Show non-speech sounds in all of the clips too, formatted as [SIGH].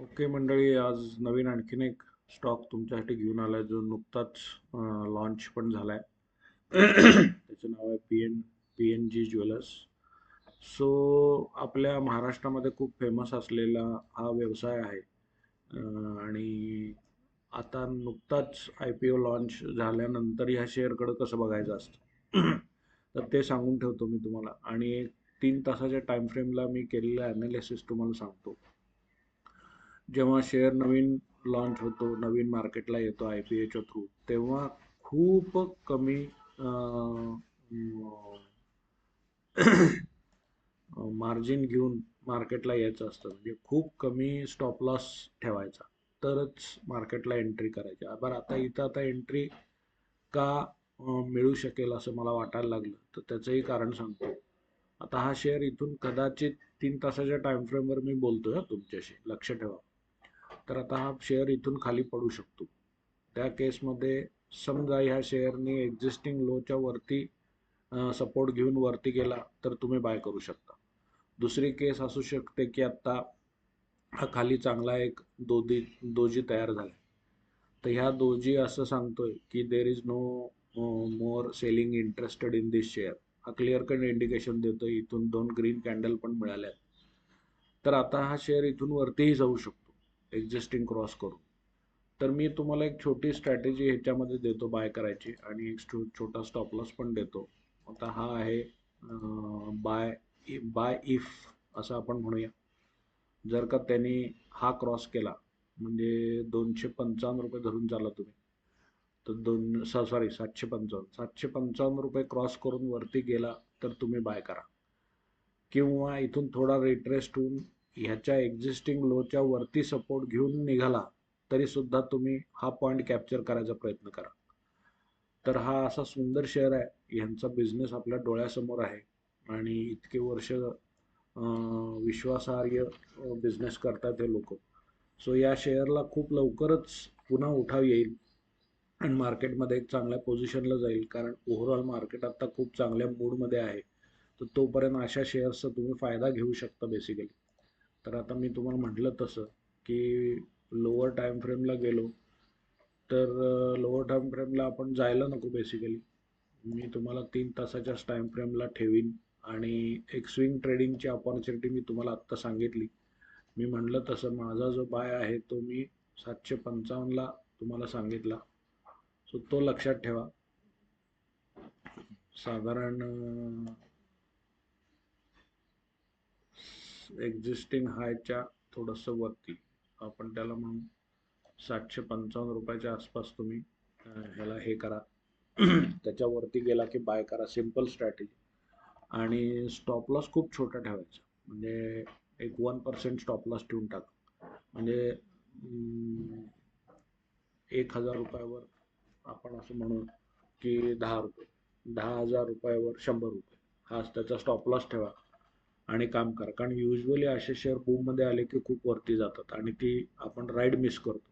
Okay मंडळी आज नवीन आणखीन एक स्टॉक तुमच्यासाठी घेऊन आला आहे जो नुकताच लॉन्च पण झाला आहे त्याचं नाव आहे P N P N G jewellers so आपल्या महाराष्ट्रामध्ये खूप फेमस असलेला हा व्यवसाय आहे. आणि आता नुकताच आय पी ओ लॉन्च झाल्यानंतर ह्या शेअरकडं कसं बघायचं असतं? तर ते सांगून ठेवतो मी तुम्हाला. आणि एक तीन तासाच्या टाईम फ्रेमला मी केलेलं ॲनालिसिस तुम्हाला सांगतो. जेव्हा शेअर नवीन लॉन्च होतो नवीन मार्केटला येतो आय पी एच्या थ्रू तेव्हा खूप कमी मार्जिन [CLEARS THROAT] घेऊन मार्केटला यायचं असतं. म्हणजे खूप कमी स्टॉप लॉस ठेवायचा. तरच मार्केटला एंट्री करायची. बरं आता इथं आता एंट्री का मिळू शकेल असं मला वाटायला लागलं तर त्याचंही कारण सांगतो. आता हा शेअर इथून कदाचित तीन तासाच्या टाइम फ्रेमवर मी बोलतोय तुमच्याशी. लक्ष ठेवा. तर आता हा शेअर इथून खाली पडू शकतो. त्या केसमध्ये समजा ह्या शेअरनी एक्झिस्टिंग लोच्या वरती सपोर्ट घेऊन वरती गेला तर तुम्ही बाय करू शकता. दुसरी केस असू शकते की आत्ता हा खाली चांगला एक दोदी दोजी तयार झाला. तर ह्या दोजी असं सांगतोय की there is no more selling interested in this share हा क्लिअर कट इंडिकेशन देतो इथून दोन ग्रीन कॅन्डल पण मिळाल्या तर आता हा शेअर इथून वरतीही जाऊ शकतो. एक्झिस्टिंग क्रॉस करून तर मी तुम्हाला एक छोटी स्ट्रॅटेजी ह्याच्यामध्ये देतो बाय करायची आणि एक छोटा स्टॉपलॉस पण देतो. आता हा आहे बाय बाय इफ असं आपण म्हणूया. जर का त्यांनी हा क्रॉस केला म्हणजे दोनशे पंचावन्न रुपये धरून चाला तुम्ही तर दोन स सॉरी सातशे पंचावन्न सातशे पंचावन्न रुपये क्रॉस करून वरती गेला तर तुम्ही बाय करा. किंवा इथून थोडा रिट्रेस्ट होऊन ह्याच्या एक्झिस्टिंग लोच्या वरती सपोर्ट घेऊन निघाला तरी सुद्धा तुम्ही हा पॉईंट कॅप्चर करायचा प्रयत्न करा. तर हा असा सुंदर शेअर आहे. ह्यांचा बिझनेस आपल्या डोळ्यासमोर आहे. आणि इतके वर्ष विश्वासार्ह बिझनेस करतात हे लोक. सो या शेअरला खूप लवकरच पुन्हा उठाव येईल. आणि मार्केटमध्ये एक चांगल्या पोझिशनला जाईल. कारण ओव्हरऑल मार्केट आता खूप चांगल्या मूडमध्ये आहे. तर तोपर्यंत अशा शेअर्सचा तुम्ही फायदा घेऊ शकता बेसिकली तर आता मी तुम्हाला म्हटलं तसं की लोअर टाईम फ्रेमला गेलो तर लोअर टाईम फ्रेमला आपण जायला नको बेसिकली मी तुम्हाला तीन तासाच्याच टाईम फ्रेमला ठेवीन आणि एक स्विंग ट्रेडिंगची अपॉर्च्युनिटी मी तुम्हाला आत्ता सांगितली. मी म्हटलं तसं माझा जो बाय आहे तो मी सातशे पंचावन्नला तुम्हाला सांगितला. सो तो लक्षात ठेवा. साधारण एक्झिस्टिंग हायच्या थोडंसं वरती. आपण त्याला म्हणू सातशे पंचावन्न रुपयाच्या आसपास तुम्ही ह्याला हे करा. त्याच्यावरती गेला की बाय करा. सिंपल स्ट्रॅटेजी आणि स्टॉप लॉस खूप छोटा ठेवायचा. म्हणजे एक वन पर्सेंट स्टॉप लॉस ठेवून टाका. म्हणजे एक हजार रुपयावर आपण असं म्हणू की दहा रुपये. दहा हजार रुपयावर शंभर रुपये. हाच त्याचा स्टॉप लॉस ठेवा. आणि काम करा. कारण युजली असे शेअर बूममध्ये आले की खूप वरती जातात आणि ती आपण राईड मिस करतो.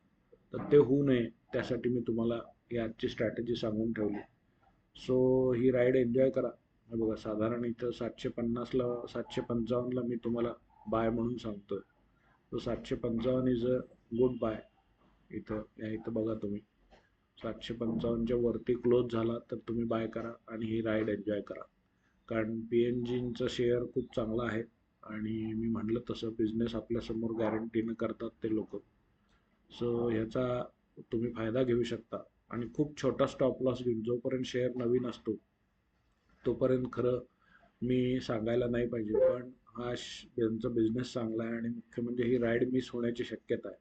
तर ते होऊ नये त्यासाठी मी तुम्हाला ही आजची स्ट्रॅटेजी सांगून ठेवली. सो ही राईड एन्जॉय करा. हे बघा साधारण इथं सातशे पन्नासला सातशे पंचावन्नला मी तुम्हाला बाय म्हणून सांगतोय. तो सातशे पंचावन्न इज अ गुड बाय इथं या इथं बघा तुम्ही. सातशे पंचावन्नच्या वरती क्लोज झाला तर तुम्ही बाय करा आणि ही राईड एन्जॉय करा. कारण पी एन जींचं शेअर खूप चांगला आहे. आणि मी म्हटलं तसं बिझनेस आपल्यासमोर गॅरंटीनं करतात ते लोक. सो ह्याचा तुम्ही फायदा घेऊ शकता. आणि खूप छोटा स्टॉप लॉस घेऊन जोपर्यंत शेअर नवीन असतो तोपर्यंत खरं मी सांगायला नाही पाहिजे. पण हा श- बिझनेस चांगला आहे आणि मुख्य म्हणजे ही राईड मिस होण्याची शक्यता आहे.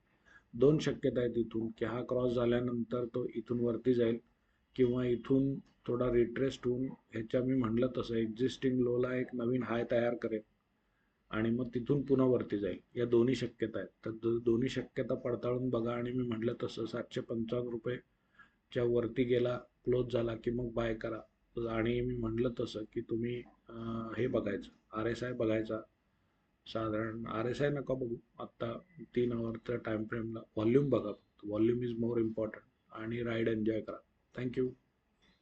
दोन शक्यता आहेत इथून की हा क्रॉस झाल्यानंतर तो इथून वरती जाईल. किंवा इथून थोडा रिट्रेस्ट होऊन ह्याच्या मी म्हणलं तसं एक्झिस्टिंग लोला एक नवीन हाय तयार करेल आणि मग तिथून पुन्हा वरती जाईल. या दोन्ही शक्यता आहेत. तर दोन्ही शक्यता पडताळून बघा आणि मी म्हटलं तसं सातशे पंचावन्न रुपयेच्या वरती गेला क्लोज झाला की मग बाय करा. आणि मी म्हटलं तसं की तुम्ही हे बघायचं. आर एस आय बघायचा. साधारण आर एस आय नका बघू. आत्ता तीन आवरच्या टाईम फ्रेमला व्हॉल्यूम बघा व्हॉल्यूम इज मोर इम्पॉर्टंट आणि राईड एन्जॉय करा. Thank you.